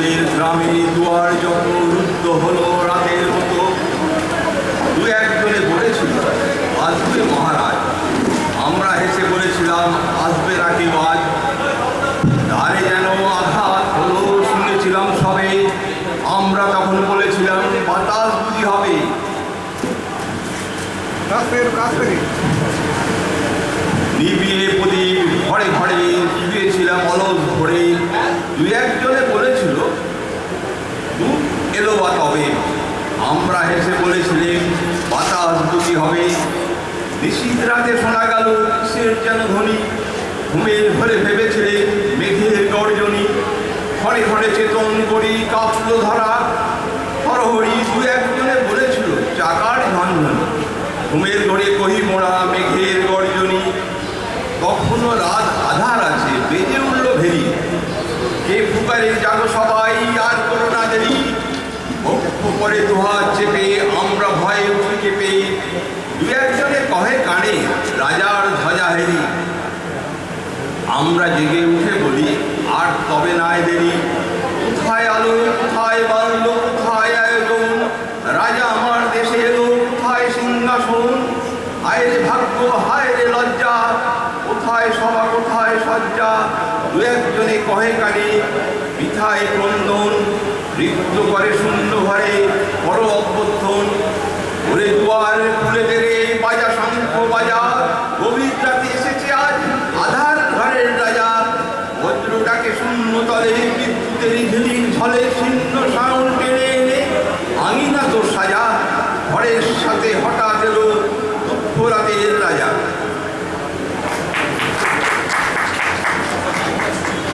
নদীর গ্রামে দুয়ার যখন রুদ্ধ হলো রাতের মতো দু একজনে বলেছিল আসবে মহারাজ। আমরা হেসে বলেছিলাম আসবে রাখি বাজ? ধারে যেন আঘাত হলো শুনেছিলাম সবে। আমরা তখন বলেছিলাম বাতাস বুঝি হবে। নিবি এলো বা তবে আমরা হেসে বলেছিলেন, বাতাস দুটি হবে। নিশীত রাতে শোনা গেল, কিসের যেন ধ্বনি। ঘুমের ঘরে ভেবেছিলেন মেঘের গর্জনী। ঘরে ঘরে চেতন করি কাঁপলো ধরা। হরহরি দু একজনে বলেছিল, চাকার ঝনঝন। ঘুমের ঘরে কহি মোড়া মেঘের গর্জনী। কখনো রাত আধার আছে, বেজে উঠল ভেরি। কে ফুকারে জাগো সবাই, আর করে দুহাত চেপে, আমরা ভয়ে উঠি কেঁপে দু একজনে কহে কানে, রাজার ধ্বজা হেরি। আমরা জেগে উঠে বলি, আর তবে নাই দেরি। কোথায় আলো, কোথায় বাল্য কোথায় আয়োজন? রাজা আমার দেশে এলো, কোথায় সিংহাসন? হায় রে ভাগ্য হায় রে লজ্জা, কোথায় সভা, কোথায় সজ্জা দু একজনে কহে কানে মিথায় ক্রন্দন রিক্ত করে শূন্য ঘরে, বড় অভ্যর্থন ঘুরে দুয়ার খুলে দেরে বাজা শঙ্খ বাজা গভীর রাতে এসেছে আজ আধার ঘরের রাজা। বজ্রটাকে শূন্য তলে বিদ্যুতের ঝলে টেনে